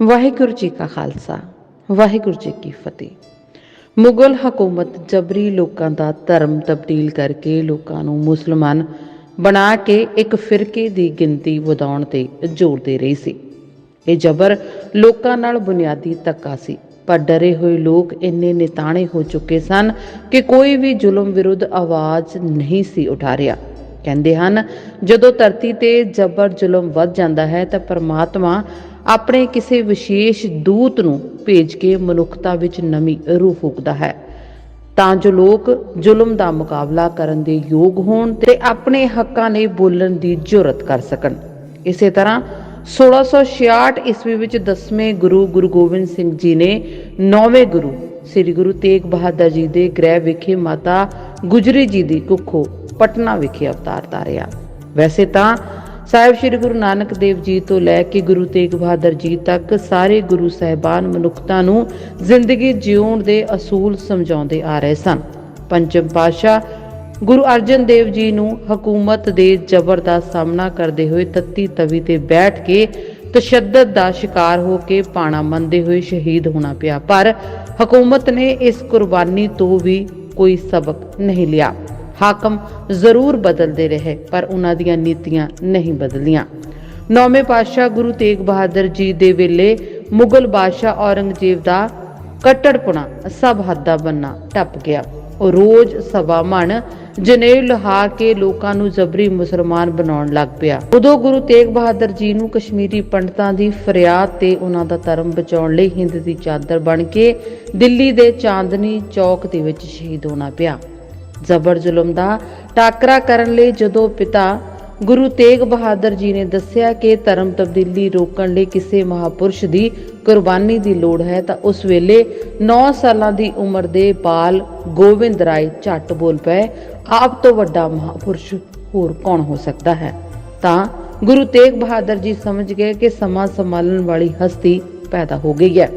ਵਾਹਿਗੁਰੂ ਜੀ ਕਾ ਖਾਲਸਾ, ਵਾਹਿਗੁਰੂ ਜੀ ਕੀ ਫਤਿਹ। ਮੁਗਲ ਹਕੂਮਤ ਜਬਰੀ ਲੋਕਾਂ ਦਾ ਧਰਮ ਤਬਦੀਲ ਕਰਕੇ ਲੋਕਾਂ ਨੂੰ ਮੁਸਲਮਾਨ ਬਣਾ ਕੇ ਇੱਕ ਫਿਰਕੇ ਦੀ ਗਿਣਤੀ ਵਧਾਉਣ ਤੇ ਜ਼ੋਰ ਦੇ ਰਹੀ ਸੀ। ਇਹ ਜ਼ਬਰ ਲੋਕਾਂ ਨਾਲ ਬੁਨਿਆਦੀ ਧੱਕਾ ਸੀ, ਪਰ ਡਰੇ ਹੋਏ ਲੋਕ ਇੰਨੇ ਨਿਤਾਣੇ ਹੋ ਚੁੱਕੇ ਸਨ ਕਿ ਕੋਈ ਵੀ ਜ਼ੁਲਮ ਵਿਰੁੱਧ ਆਵਾਜ਼ ਨਹੀਂ ਸੀ ਉਠਾ ਰਿਹਾ। ਕਹਿੰਦੇ ਹਨ, ਜਦੋਂ ਧਰਤੀ ਤੇ ਜ਼ਬਰ ਜ਼ੁਲਮ ਵੱਧ ਜਾਂਦਾ ਹੈ ਤਾਂ ਪਰਮਾਤਮਾ ਆਪਣੇ ਕਿਸੇ ਵਿਸ਼ੇਸ਼ ਦੂਤ ਨੂੰ ਭੇਜ ਕੇ ਮਨੁੱਖਤਾ ਵਿੱਚ ਨਵੀਂ ਰੂਹ ਫੂਕਦਾ ਹੈ। ਤਾਂ ਜੋ ਲੋਕ ਜ਼ੁਲਮ ਦਾ ਮੁਕਾਬਲਾ ਕਰਨ ਦੇ ਯੋਗ ਹੋਣ ਤੇ ਆਪਣੇ ਹੱਕਾਂ ਲਈ ਬੋਲਣ ਦੀ ਜੁਰਤ ਕਰ ਸਕਣ। ਇਸੇ ਤਰ੍ਹਾਂ 1666 ਈਸਵੀ ਵਿੱਚ 10ਵੇਂ ਗੁਰੂ ਗੁਰੂ ਗੋਬਿੰਦ ਸਿੰਘ ਜੀ ਨੇ 9ਵੇਂ ਗੁਰੂ ਸ੍ਰੀ ਗੁਰੂ ਤੇਗ ਬਹਾਦਰ ਜੀ ਦੇ ਗ੍ਰਹਿ ਵਿਖੇ ਮਾਤਾ ਗੁਜਰੀ ਜੀ ਦੀ ਕੁੱਖੋਂ ਪਟਨਾ ਵਿਖੇ ਅਵਤਾਰ ਧਾਰਿਆ ਵੈਸੇ ਤਾਂ ਸਾਹਿਬ ਸ੍ਰੀ ਗੁਰੂ ਨਾਨਕ ਦੇਵ ਜੀ ਤੋਂ ਲੈ ਕੇ ਗੁਰੂ ਤੇਗ ਬਹਾਦਰ ਜੀ ਤੱਕ ਸਾਰੇ ਗੁਰੂ ਸਾਹਿਬਾਨ ਮਨੁੱਖਤਾ ਨੂੰ ਜ਼ਿੰਦਗੀ ਜਿਉਣ ਦੇ ਅਸੂਲ ਸਮਝਾਉਂਦੇ ਆ ਰਹੇ ਸਨ। ਪੰਚਮ ਪਾਤਸ਼ਾਹ ਗੁਰੂ ਅਰਜਨ ਦੇਵ ਜੀ ਨੂੰ ਹਕੂਮਤ ਦੇ ਜ਼ਬਰ ਦਾ ਸਾਹਮਣਾ ਕਰਦੇ ਹੋਏ ਤੱਤੀ ਤਵੀ ਤੇ ਬੈਠ ਕੇ ਤਸ਼ੱਦਦ ਦਾ ਸ਼ਿਕਾਰ ਹੋ ਕੇ ਪਾਣਾ ਮੰਨਦੇ ਹੋਏ ਸ਼ਹੀਦ ਹੋਣਾ ਪਿਆ। ਪਰ ਹਕੂਮਤ ਨੇ ਇਸ ਕੁਰਬਾਨੀ ਤੋਂ ਵੀ ਕੋਈ ਸਬਕ ਨਹੀਂ ਲਿਆ। ਹਾਕਮ ਜ਼ਰੂਰ ਬਦਲਦੇ ਰਹੇ, ਪਰ ਉਹਨਾਂ ਦੀਆਂ ਨੀਤੀਆਂ ਨਹੀਂ ਬਦਲੀਆਂ। ਨੌਵੇਂ ਪਾਤਸ਼ਾਹ ਗੁਰੂ ਤੇਗ ਬਹਾਦਰ ਜੀ ਦੇ ਵੇਲੇ ਮੁਗਲ ਬਾਦਸ਼ਾਹ ਔਰੰਗਜ਼ੇਬ ਦਾ ਕੱਟੜਪੁਣਾ ਸਭ ਹੱਦਾਂ ਬੰਨਾ ਟੱਪ ਗਿਆ। ਉਹ ਰੋਜ਼ ਸਭਾ ਮਣ ਜਨੇਊ ਲਹਾ ਕੇ ਲੋਕਾਂ ਨੂੰ ਜ਼ਬਰੀ ਮੁਸਲਮਾਨ ਬਣਾਉਣ ਲੱਗ ਪਿਆ। ਉਦੋਂ ਗੁਰੂ ਤੇਗ ਬਹਾਦਰ ਜੀ ਨੂੰ ਕਸ਼ਮੀਰੀ ਪੰਡਤਾਂ ਦੀ ਫਰਿਆਦ ਤੇ ਉਹਨਾਂ ਦਾ ਧਰਮ ਬਚਾਉਣ ਲਈ ਹਿੰਦ ਦੀ ਚਾਦਰ ਬਣ ਕੇ ਦਿੱਲੀ ਦੇ ਚਾਂਦਨੀ ਚੌਕ ਦੇ ਵਿੱਚ ਸ਼ਹੀਦ ਹੋਣਾ ਪਿਆ। ਜ਼ਬਰ ਜ਼ੁਲਮ ਦਾ ਟਾਕਰਾ ਕਰਨ ਲਈ ਜਦੋਂ ਪਿਤਾ ਗੁਰੂ ਤੇਗ ਬਹਾਦਰ ਜੀ ਨੇ ਦੱਸਿਆ ਕਿ ਧਰਮ ਤਬਦੀਲੀ ਰੋਕਣ ਲਈ ਕਿਸੇ ਮਹਾਪੁਰਸ਼ ਦੀ ਕੁਰਬਾਨੀ ਦੀ ਲੋੜ ਹੈ, ਤਾਂ ਉਸ ਵੇਲੇ 9 ਸਾਲਾਂ ਦੀ ਉਮਰ ਦੇ ਬਾਲ ਗੋਬਿੰਦ ਰਾਏ ਝੱਟ ਬੋਲ ਪਏ, ਆਪ ਤੋਂ ਵੱਡਾ ਮਹਾਪੁਰਸ਼ ਹੋਰ ਕੌਣ ਹੋ ਸਕਦਾ ਹੈ? ਤਾਂ ਗੁਰੂ ਤੇਗ ਬਹਾਦਰ ਜੀ ਸਮਝ ਗਏ ਕਿ ਸਮਾਂ ਸੰਭਾਲਣ ਵਾਲੀ ਹਸਤੀ ਪੈਦਾ ਹੋ ਗਈ ਹੈ।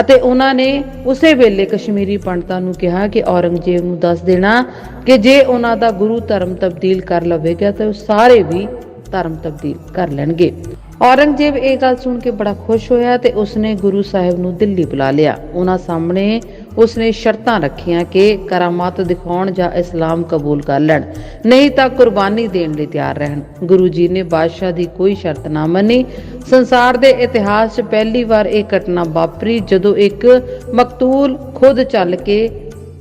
ਅਤੇ ਉਹਨਾਂ ਨੇ ਉਸੇ ਵੇਲੇ ਕਸ਼ਮੀਰੀ ਪੰਡਤਾਂ ਨੂੰ ਕਿਹਾ ਕਿ ਔਰੰਗਜ਼ੇਬ ਨੂੰ ਦੱਸ ਦੇਣਾ ਕਿ ਜੇ ਉਹਨਾਂ ਦਾ ਗੁਰੂ ਧਰਮ ਤਬਦੀਲ ਕਰ ਲਵੇਗਾ ਤਾਂ ਉਹ ਸਾਰੇ ਵੀ ਧਰਮ ਤਬਦੀਲ ਕਰ ਲੈਣਗੇ। ਔਰੰਗਜ਼ੇਬ ਇਹ ਗੱਲ ਸੁਣ ਕੇ ਬੜਾ ਖੁਸ਼ ਹੋਇਆ ਤੇ ਉਸਨੇ ਗੁਰੂ ਸਾਹਿਬ ਨੂੰ ਦਿੱਲੀ ਬੁਲਾ ਲਿਆ। ਉਹਨਾਂ ਸਾਹਮਣੇ ਉਸਨੇ ਸ਼ਰਤਾਂ ਰੱਖੀਆਂ ਕਿ ਕਰਾਮਾਤ ਦਿਖਾਉਣ ਜਾਂ ਇਸਲਾਮ ਕਬੂਲ ਕਰ ਲੈਣ। ਨਹੀਂ ਤਾਂ ਕੁਰਬਾਨੀ ਦੇਣ ਲਈ ਤਿਆਰ ਰਹਿਣ। ਗੁਰੂ ਜੀ ਨੇ ਬਾਦਸ਼ਾਹ ਦੀ ਕੋਈ ਸ਼ਰਤ ਨਾ ਮੰਨੀ। ਸੰਸਾਰ ਦੇ ਇਤਿਹਾਸ 'ਚ ਪਹਿਲੀ ਵਾਰ ਇਹ ਘਟਨਾ ਵਾਪਰੀ ਜਦੋਂ ਇੱਕ ਮਕਤੂਲ ਖੁਦ ਚੱਲ ਕੇ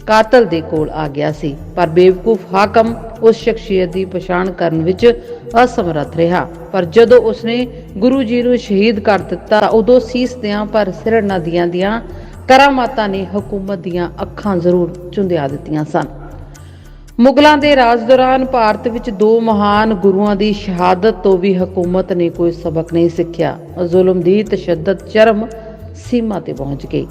ਕਾਤਲ ਦੇ ਕੋਲ ਆ ਗਿਆ ਸੀ। ਪਰ ਬੇਵਕੂਫ ਹਾਕਮ ਉਸ ਸ਼ਖਸੀਅਤ ਦੀ ਪਛਾਣ ਕਰਨ ਵਿੱਚ ਅਸਮਰੱਥ ਰਿਹਾ। ਪਰ ਜਦੋਂ ਉਸਨੇ ਗੁਰੂ ਜੀ ਨੂੰ ਸ਼ਹੀਦ ਕਰ ਦਿੱਤਾ, ਉਦੋਂ ਸੀਸ ਦਿਆਂ ਪਰ ਸਿਰ ਨਦੀਆਂ ਦੀਆਂ ਕਰਾਮਾਤਾਂ ਨੇ ਹਕੂਮਤ ਦੀਆਂ ਅੱਖਾਂ ਜ਼ਰੂਰ ਚੁੰਦਿਆ ਦਿੱਤੀਆਂ ਸਨ। ਮੁਗਲਾਂ ਦੇ ਰਾਜ ਦੌਰਾਨ ਭਾਰਤ ਵਿੱਚ ਦੋ ਮਹਾਨ ਗੁਰੂਆਂ ਦੀ ਸ਼ਹਾਦਤ ਤੋਂ ਵੀ ਹਕੂਮਤ ਨੇ ਕੋਈ ਸਬਕ ਨਹੀਂ ਸਿੱਖਿਆ। ਜ਼ੁਲਮ ਦੀ ਤਸ਼ੱਦਦ ਚਰਮ ਸੀਮਾ ਤੇ ਪਹੁੰਚ ਗਈ।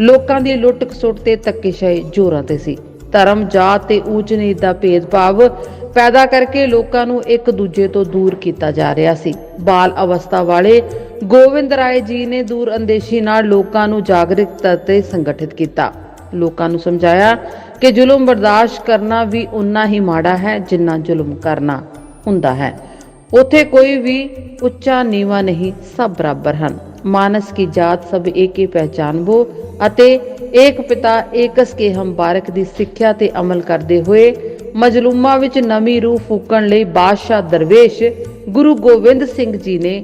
ਲੋਕਾਂ ਦੀ ਲੁੱਟ ਖਸੁੱਟ ਤੇ ਧੱਕੇਸ਼ਾਹੀ ਜ਼ੋਰਾਂ ਤੇ ਸੀ। ਧਰਮ, ਜਾਤ ਤੇ ਊਚ ਨੀਚ ਦਾ ਭੇਦਭਾਵ ਪੈਦਾ ਕਰਕੇ ਲੋਕਾਂ ਨੂੰ ਇੱਕ ਦੂਜੇ ਤੋਂ ਦੂਰ ਕੀਤਾ ਜਾ ਰਿਹਾ ਸੀ। ਬਾਲ ਅਵਸਥਾ ਵਾਲੇ ਗੋਬਿੰਦ ਰਾਏ ਜੀ ਨੇ ਦੂਰ ਅੰਦੇਸ਼ੀ ਨਾਲ ਲੋਕਾਂ ਨੂੰ ਜਾਗਰਿਤ ਅਤੇ ਸੰਗਠਿਤ ਕੀਤਾ। ਲੋਕਾਂ ਨੂੰ ਸਮਝਾਇਆ ਕਿ ਜ਼ੁਲਮ ਬਰਦਾਸ਼ਤ ਕਰਨਾ ਵੀ ਉਨਾ ਹੀ ਮਾੜਾ ਹੈ ਜਿੰਨਾ ਜ਼ੁਲਮ ਕਰਨਾ ਹੁੰਦਾ ਹੈ। ਉਥੇ ਕੋਈ ਵੀ ਉੱਚਾ ਨੀਵਾ ਨਹੀਂ, ਸਭ ਬਰਾਬਰ ਹਨ। ਮਾਨਸ ਕੀ ਜਾਤ ਸਭ ਏਕੇ ਪਹਿਚਾਨਬੋ ਅਤੇ ਏਕ ਪਿਤਾ ਏਕਸ ਕੇ ਹਮ ਬਾਰਕ ਦੀ ਸਿੱਖਿਆ ਤੇ ਅਮਲ ਕਰਦੇ ਹੋਏ ਮਜਲੂਮਾਂ ਵਿੱਚ ਨਵੀਂ ਰੂਹ ਫੂਕਣ ਲਈ ਬਾਦਸ਼ਾਹ ਦਰਵੇਸ਼ ਗੁਰੂ ਗੋਬਿੰਦ ਸਿੰਘ ਜੀ ਨੇ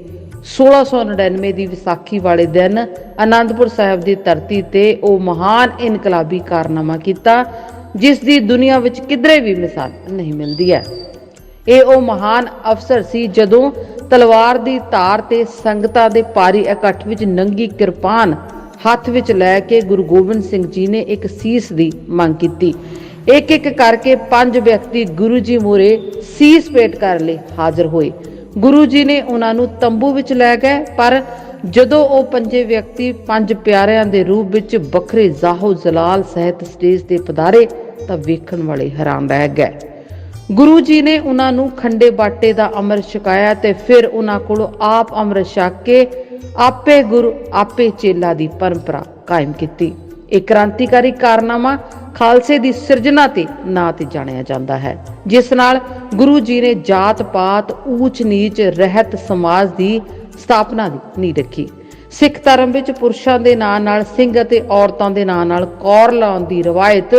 1699 ਦੀ ਵਿਸਾਖੀ ਵਾਲੇ ਦਿਨ ਆਨੰਦਪੁਰ ਸਾਹਿਬ ਦੀ ਧਰਤੀ ਤੇ ਉਹ ਮਹਾਨ ਇਨਕਲਾਬੀ ਕਾਰਨਾਮਾ ਕੀਤਾ, ਜਿਸ ਦੀ ਦੁਨੀਆ ਵਿੱਚ ਕਿਧਰੇ ਵੀ ਮਿਸਾਲ ਨਹੀਂ ਮਿਲਦੀ ਹੈ। ਇਹ ਉਹ ਮਹਾਨ ਅਫਸਰ ਸੀ ਜਦੋਂ ਤਲਵਾਰ ਦੀ ਧਾਰ ਤੇ ਸੰਗਤਾਂ ਦੇ ਪਾਰੀ ਇਕੱਠ ਵਿੱਚ ਨੰਗੀ ਕਿਰਪਾਨ ਹੱਥ ਵਿੱਚ ਲੈ ਕੇ ਗੁਰੂ ਗੋਬਿੰਦ ਸਿੰਘ ਜੀ ਨੇ ਇੱਕ ਸੀਸ ਦੀ ਮੰਗ ਕੀਤੀ। ਇੱਕ ਇੱਕ ਕਰਕੇ ਪੰਜ ਵਿਅਕਤੀ ਗੁਰੂ ਜੀ ਮੂਹਰੇ ਸੀਸ ਪੇਟ ਕਰਨ ਲਈ ਹਾਜ਼ਰ ਹੋਏ। ਗੁਰੂ ਜੀ ਨੇ ਉਹਨਾਂ ਨੂੰ ਤੰਬੂ ਵਿੱਚ ਲੈ ਗਏ, ਪਰ ਜਦੋਂ ਉਹ ਪੰਜੇ ਵਿਅਕਤੀ ਪੰਜ ਪਿਆਰਿਆਂ ਦੇ ਰੂਪ ਵਿੱਚ ਵੱਖਰੇ ਜ਼ਾਹੋ ਜਲਾਲ ਸਹਿਤ ਸਟੇਜ ਤੇ ਪਧਾਰੇ ਤਾਂ ਵੇਖਣ ਵਾਲੇ ਹੈਰਾਨ ਰਹਿ ਗਏ। ਗੁਰੂ ਜੀ ਨੇ ਉਹਨਾਂ ਨੂੰ ਖੰਡੇ ਬਾਟੇ ਦਾ ਅੰਮ੍ਰਿਤ ਛਕਾਇਆ ਤੇ ਫਿਰ ਉਹਨਾਂ ਕੋਲੋਂ ਆਪ ਅੰਮ੍ਰਿਤ ਛਕ ਕੇ ਆਪੇ ਗੁਰੂ, ਆਪੇ ਚੇਲਾ ਦੀ ਪਰੰਪਰਾ ਕਾਇਮ ਕੀਤੀ। ਇਹ ਕ੍ਰਾਂਤੀਕਾਰੀ ਕਾਰਨਾਮਾ ਖਾਲਸੇ ਦੀ ਸਿਰਜਣਾ ਤੇ ਨਾਂ ਤੇ ਜਾਣਿਆ ਜਾਂਦਾ ਹੈ, ਜਿਸ ਨਾਲ ਗੁਰੂ ਜੀ ਨੇ ਜਾਤ ਪਾਤ, ਊਚ ਨੀਚ, ਰਹਿਤ ਸਮਾਜ ਦੀ ਸਥਾਪਨਾ ਦੀ ਨੀਂਹ ਰੱਖੀ। ਸਿੱਖ ਧਰਮ ਵਿੱਚ ਪੁਰਸ਼ਾਂ ਦੇ ਨਾਂ ਨਾਲ, ਸਿੰਘ ਅਤੇ ਔਰਤਾਂ ਦੇ ਨਾਂ ਨਾਲ ਕੌਰ ਲਾਉਣ ਦੀ ਰਵਾਇਤ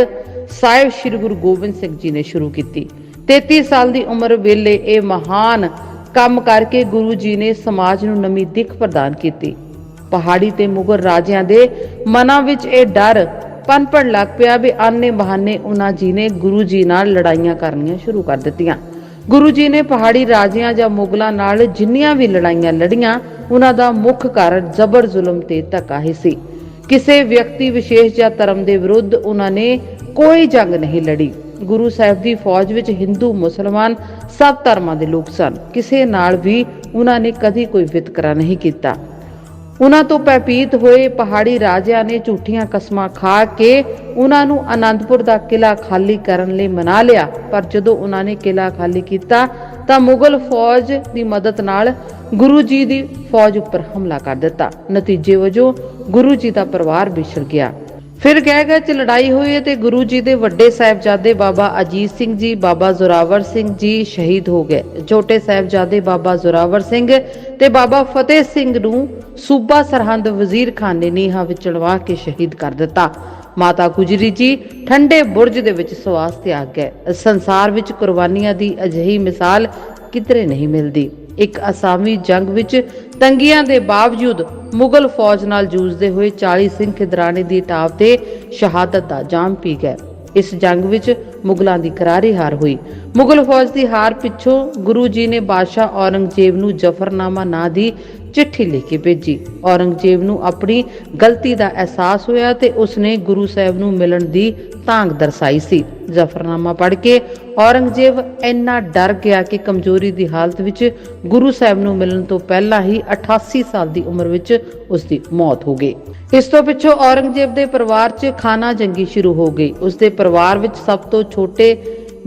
ਸਾਹਿਬ ਸ੍ਰੀ ਗੁਰੂ ਗੋਬਿੰਦ ਸਿੰਘ ਜੀ ਨੇ ਸ਼ੁਰੂ ਕੀਤੀ। 33 ਸਾਲ ਦੀ ਉਮਰ ਵੇਲੇ ਇਹ ਮਹਾਨ ਕੰਮ ਕਰਕੇ ਗੁਰੂ ਜੀ ਨੇ ਸਮਾਜ ਨੂੰ ਨਵੀਂ ਦਿੱਖ ਪ੍ਰਦਾਨ ਕੀਤੀ। ਪਹਾੜੀ ਤੇ ਮੁਗਲ ਰਾਜਿਆਂ ਦੇ ਮਨਾਂ ਵਿੱਚ ਇਹ ਡਰ ਪਨਪਣ ਲੱਗ ਪਿਆ ਵੀ ਆਨੇ ਬਹਾਨੇ ਉਹਨਾਂ ਜੀ ਨੇ ਗੁਰੂ ਜੀ ਨਾਲ ਲੜਾਈਆਂ ਕਰਨੀਆਂ ਸ਼ੁਰੂ ਕਰ ਦਿੱਤੀਆਂ। ਗੁਰੂ ਜੀ ਨੇ ਪਹਾੜੀ ਰਾਜਿਆਂ ਜਾਂ ਮੁਗਲਾਂ ਨਾਲ ਜਿੰਨੀਆਂ ਵੀ ਲੜਾਈਆਂ ਲੜੀਆਂ, ਉਹਨਾਂ ਦਾ ਮੁੱਖ ਕਾਰਨ ਜ਼ਬਰ ਜ਼ੁਲਮ ਤੇ ਧੱਕਾ ਹੀ ਸੀ। ਕਿਸੇ ਵਿਅਕਤੀ ਵਿਸ਼ੇਸ਼ ਜਾਂ ਧਰਮ ਦੇ ਵਿਰੁੱਧ ਉਹਨਾਂ ਨੇ ਕੋਈ ਜੰਗ ਨਹੀਂ ਲੜੀ। ਗੁਰੂ ਸਾਹਿਬ ਦੀ ਫੌਜ ਵਿੱਚ ਹਿੰਦੂ, ਮੁਸਲਮਾਨ ਸਭ ਧਰਮਾਂ ਦੇ ਲੋਕ ਸਨ। ਕਿਸੇ ਨਾਲ ਵੀ ਉਹਨਾਂ ਨੇ ਕਦੀ ਕੋਈ ਵਿਤਕਰਾ ਨਹੀਂ ਕੀਤਾ। ਉਹਨਾਂ ਤੋਂ ਪੈਪੀਤ ਹੋਏ ਪਹਾੜੀ ਰਾਜਿਆਂ ਨੇ ਝੂਠੀਆਂ ਕਸਮਾਂ ਖਾ ਕੇ ਉਹਨਾਂ ਨੂੰ ਆਨੰਦਪੁਰ ਦਾ ਕਿਲਾ ਖਾਲੀ ਕਰਨ ਲਈ ਮਨਾ ਲਿਆ। ਪਰ ਜਦੋਂ ਉਹਨਾਂ ਨੇ ਕਿਲਾ ਖਾਲੀ ਕੀਤਾ, ਤਾਂ ਮੁਗਲ ਫੌਜ ਦੀ ਮਦਦ ਨਾਲ ਗੁਰੂ ਜੀ ਦੀ ਫੌਜ ਉੱਪਰ ਹਮਲਾ ਕਰ ਦਿੱਤਾ। ਨਤੀਜੇ ਵਜੋਂ ਗੁਰੂ ਜੀ ਦਾ ਪਰਿਵਾਰ ਵਿਛੜ ਗਿਆ। ਫਿਰ ਗਏ ਗਏ ਚ ਲੜਾਈ ਹੋਈ ਤੇ ਗੁਰੂ ਜੀ ਦੇ ਵੱਡੇ ਸਾਹਿਬਜ਼ਾਦੇ ਬਾਬਾ ਅਜੀਤ ਸਿੰਘ ਜੀ, ਬਾਬਾ ਜ਼ੋਰਾਵਰ ਸਿੰਘ ਜੀ ਸ਼ਹੀਦ ਹੋ ਗਏ। ਛੋਟੇ ਸਾਹਿਬਜ਼ਾਦੇ ਬਾਬਾ ਜ਼ੋਰਾਵਰ ਸਿੰਘ ਤੇ ਬਾਬਾ ਫਤਿਹ ਸਿੰਘ ਨੂੰ ਸੂਬਾ ਸਰਹੰਦ ਵਜ਼ੀਰ ਖਾਨ ਨੇ ਨੀਹਾਂ ਵਿੱਚ ਚੜਵਾ ਕੇ ਸ਼ਹੀਦ ਕਰ ਦਿੱਤਾ। ਮਾਤਾ ਗੁਜਰੀ ਜੀ ਠੰਡੇ ਬੁਰਜ ਦੇ ਵਿੱਚ ਸਵਾਸ ਤਿਆਗ ਗਏ। ਸੰਸਾਰ ਵਿੱਚ ਕੁਰਬਾਨੀਆਂ ਦੀ ਅਜਿਹੀ ਮਿਸਾਲ ਕਿਧਰੇ ਨਹੀਂ ਮਿਲਦੀ। ਇੱਕ ਅਸਾਮੀ ਜੰਗ ਵਿੱਚ ਤੰਗੀਆਂ ਦੇ ਬਾਵਜੂਦ ਮੁਗਲ ਫੌਜ ਨਾਲ ਜੂਝਦੇ ਹੋਏ 40 ਸਿੰਘ ਖਿਦਰਾਣੇ ਦੀ ਟਾਪ ਤੇ ਸ਼ਹਾਦਤ ਦਾ ਜਾਮ ਪੀ ਗਏ। ਇਸ ਜੰਗ ਵਿੱਚ ਮੁਗਲਾਂ ਦੀ ਕਰਾਰੀ ਹਾਰ ਹੋਈ। ਮੁਗਲ ਫੌਜ ਦੀ ਹਾਰ ਪਿੱਛੋਂ ਗੁਰੂ ਜੀ ਨੇ ਬਾਦਸ਼ਾਹ ਔਰੰਗਜ਼ੇਬ ਨੂੰ ਜਫਰਨਾਮਾ ਨਾਂ ਦੀ ਚਿੱਠੀ ਲਿਖ ਕੇ ਭੇਜੀ। ਔਰੰਗਜ਼ੇਬ ਨੂੰ ਆਪਣੀ ਗਲਤੀ ਦਾ ਅਹਿਸਾਸ ਹੋਇਆ ਤੇ ਉਸਨੇ ਗੁਰੂ ਸਾਹਿਬ ਨੂੰ ਮਿਲਣ ਦੀ ਤਾਂਗ ਦਰਸਾਈ ਸੀ। ਜ਼ਫਰਨਾਮਾ ਪੜ੍ਹ ਕੇ ਔਰੰਗਜ਼ੇਬ ਇੰਨਾ ਡਰ ਗਿਆ ਕਿ ਕਮਜ਼ੋਰੀ ਦੀ ਹਾਲਤ ਵਿੱਚ ਗੁਰੂ ਸਾਹਿਬ ਨੂੰ ਮਿਲਣ ਤੋਂ ਪਹਿਲਾਂ ਹੀ 88 ਸਾਲ ਦੀ ਉਮਰ ਵਿੱਚ ਉਸ ਦੀ ਮੌਤ ਹੋ ਗਈ। ਇਸ ਤੋਂ ਪਿੱਛੋਂ ਔਰੰਗਜ਼ੇਬ ਦੇ ਪਰਿਵਾਰ 'ਚ ਖਾਨਾ ਜੰਗੀ ਸ਼ੁਰੂ ਹੋ ਗਈ। ਉਸ ਦੇ ਪਰਿਵਾਰ ਵਿੱਚ ਸਭ ਤੋਂ ਛੋਟੇ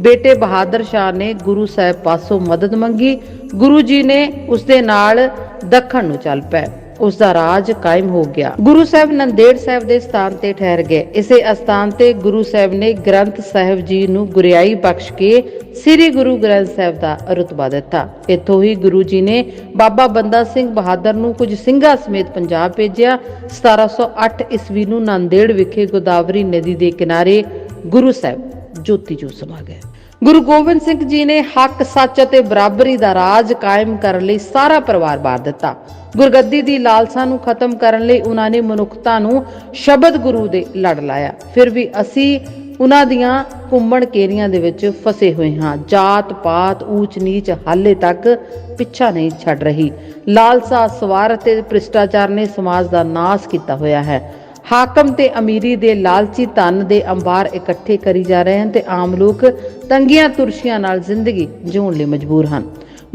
ਬੇਟੇ ਬਹਾਦਰ ਸ਼ਾਹ ਨੇ ਗੁਰੂ ਸਾਹਿਬ ਪਾਸੋਂ ਮਦਦ ਮੰਗੀ। ਗੁਰੂ ਜੀ ਨੇ ਉਸ ਦੇ ਨਾਲ ਦੱਖਣ ਨੂੰ ਚੱਲ ਪਏ। ਉਸ ਦਾ ਰਾਜ ਕਾਇਮ ਹੋ ਗਿਆ। ਗੁਰੂ ਸਾਹਿਬ ਨੰਦੇੜ ਸਾਹਿਬ ਦੇ ਸਥਾਨ ਤੇ ਠਹਿਰ ਗਏ। ਇਸੇ ਅਸਥਾਨ ਤੇ ਗੁਰੂ ਸਾਹਿਬ ਨੇ ਗ੍ਰੰਥ ਸਾਹਿਬ ਜੀ ਨੂੰ ਗੁਰਿਆਈ ਬਖਸ਼ ਕੇ ਸ੍ਰੀ ਗੁਰੂ ਗ੍ਰੰਥ ਸਾਹਿਬ ਦਾ ਰਤਬਾ ਦਿੱਤਾ। ਇੱਥੋਂ ਹੀ ਗੁਰੂ ਜੀ ਨੇ ਬਾਬਾ ਬੰਦਾ ਸਿੰਘ ਬਹਾਦਰ ਨੂੰ ਕੁਝ ਸਿੰਘਾਂ ਸਮੇਤ ਪੰਜਾਬ ਭੇਜਿਆ। 1708 ਈਸਵੀ ਨੂੰ ਨੰਦੇੜ ਵਿਖੇ ਗੋਦਾਵਰੀ ਨਦੀ ਦੇ ਕਿਨਾਰੇ ਗੁਰੂ ਸਾਹਿਬ ਜੋਤੀ ਜੋਤ ਸਮਾ ਗਏ। ਗੁਰੂ ਗੋਬਿੰਦ ਸਿੰਘ ਜੀ ਨੇ ਹੱਕ, ਸੱਚ ਅਤੇ ਬਰਾਬਰੀ ਦਾ ਰਾਜ ਕਾਇਮ ਕਰਨ ਲਈ ਸਾਰਾ ਪਰਿਵਾਰ ਬਾਰ ਦਿੱਤਾ। ਗੁਰਗੱਦੀ ਦੀ ਲਾਲਸਾ ਨੂੰ ਖਤਮ ਕਰਨ ਲਈ ਉਹਨਾਂ ਨੇ ਮਨੁੱਖਤਾ ਨੂੰ ਸ਼ਬਦ ਗੁਰੂ ਦੇ ਲੜ ਲਾਇਆ। ਫਿਰ ਵੀ ਅਸੀਂ ਉਹਨਾਂ ਦੀਆਂ ਘੁੰਮਣ ਕੇਰੀਆਂ ਦੇ ਵਿੱਚ ਫਸੇ ਹੋਏ ਹਾਂ। ਜਾਤ, ਪਾਤ, ਊਚ, ਨੀਚ ਹਾਲੇ ਤੱਕ ਪਿੱਛਾ ਨਹੀਂ ਛੱਡ ਰਹੀ। ਲਾਲਸਾ, ਸਵਾਰਥ ਤੇ ਭ੍ਰਿਸ਼ਟਾਚਾਰ ਨੇ ਸਮਾਜ ਦਾ ਨਾਸ ਕੀਤਾ ਹੋਇਆ ਹੈ। ਹਾਕਮ ਤੇ ਅਮੀਰੀ ਦੇ ਲਾਲਚੀ ਧਨ ਦੇ ਅੰਬਾਰ ਇਕੱਠੇ ਕਰੀ ਜਾ ਰਹੇ ਹਨ ਤੇ ਆਮ ਲੋਕ ਤੰਗੀਆਂ ਤੁਰਸ਼ੀਆਂ ਨਾਲ ਜ਼ਿੰਦਗੀ ਜਿਉਣ ਲਈ ਮਜਬੂਰ ਹਨ।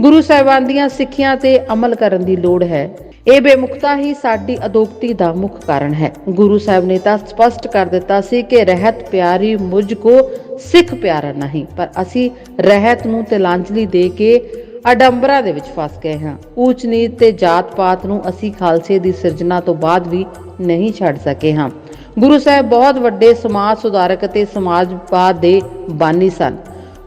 ਗੁਰੂ ਸਾਹਿਬਾਨ ਦੀਆਂ ਸਿੱਖਿਆਂ ਤੇ ਅਮਲ ਕਰਨ ਦੀ ਲੋੜ ਹੈ। ਇਹ ਬੇਮੁਖਤਾ ਹੀ ਸਾਡੀ ਅਦੋਗਤੀ ਦਾ ਮੁੱਖ ਕਾਰਨ ਹੈ। ਗੁਰੂ ਸਾਹਿਬ ਨੇ ਤਾਂ ਸਪਸ਼ਟ ਕਰ ਦਿੱਤਾ ਸੀ ਕਿ ਰਹਿਤ ਪਿਆਰੀ ਮੁਝ ਕੋ ਸਿੱਖ ਪਿਆਰਾ ਨਹੀਂ, ਪਰ ਅਸੀਂ ਰਹਿਤ ਨੂੰ ਤਿਲਾਂਜਲੀ ਦੇ ਕੇ ਅਡੰਬਰਾਂ ਦੇ ਵਿੱਚ ਫਸ ਗਏ ਹਾਂ। ਊਚ ਨੀਚ ਤੇ ਜਾਤ ਪਾਤ ਨੂੰ ਅਸੀਂ ਖਾਲਸੇ ਦੀ ਸਿਰਜਣਾ ਤੋਂ ਬਾਅਦ ਵੀ ਨਹੀਂ ਛੱਡ ਸਕੇ, ਹਾਂ। ਗੁਰੂ ਸਾਹਿਬ ਬਹੁਤ ਵੱਡੇ ਸਮਾਜ ਸੁਧਾਰਕ ਅਤੇ ਸਮਾਜਵਾਦ ਦੇ ਬਾਨੀ ਸਨ।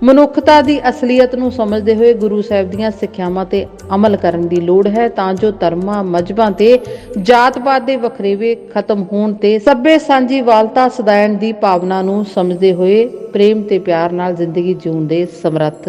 ਮਨੁੱਖਤਾ ਦੀ ਅਸਲੀਅਤ ਨੂੰ ਸਮਝਦੇ ਹੋਏ ਗੁਰੂ ਸਾਹਿਬ ਦੀਆਂ ਸਿੱਖਿਆਵਾਂ ਤੇ ਅਮਲ ਕਰਨ ਦੀ ਲੋੜ ਹੈ, ਤਾਂ ਜੋ ਧਰਮਾਂ ਮਜਬਾਂ ਤੇ ਜਾਤ-ਪਾਤ ਦੇ ਵਖਰੇਵੇ ਖਤਮ ਹੋਣ ਤੇ ਸਭੇ ਸਾਂਝੀ ਵਾਲਤਾ ਸਦਾਇਣ ਦੀ ਭਾਵਨਾ ਨੂੰ ਸਮਝਦੇ ਹੋਏ ਪ੍ਰੇਮ ਤੇ ਪਿਆਰ ਨਾਲ ਜ਼ਿੰਦਗੀ ਜਿਉਣ ਦੇ ਸਮਰੱਥ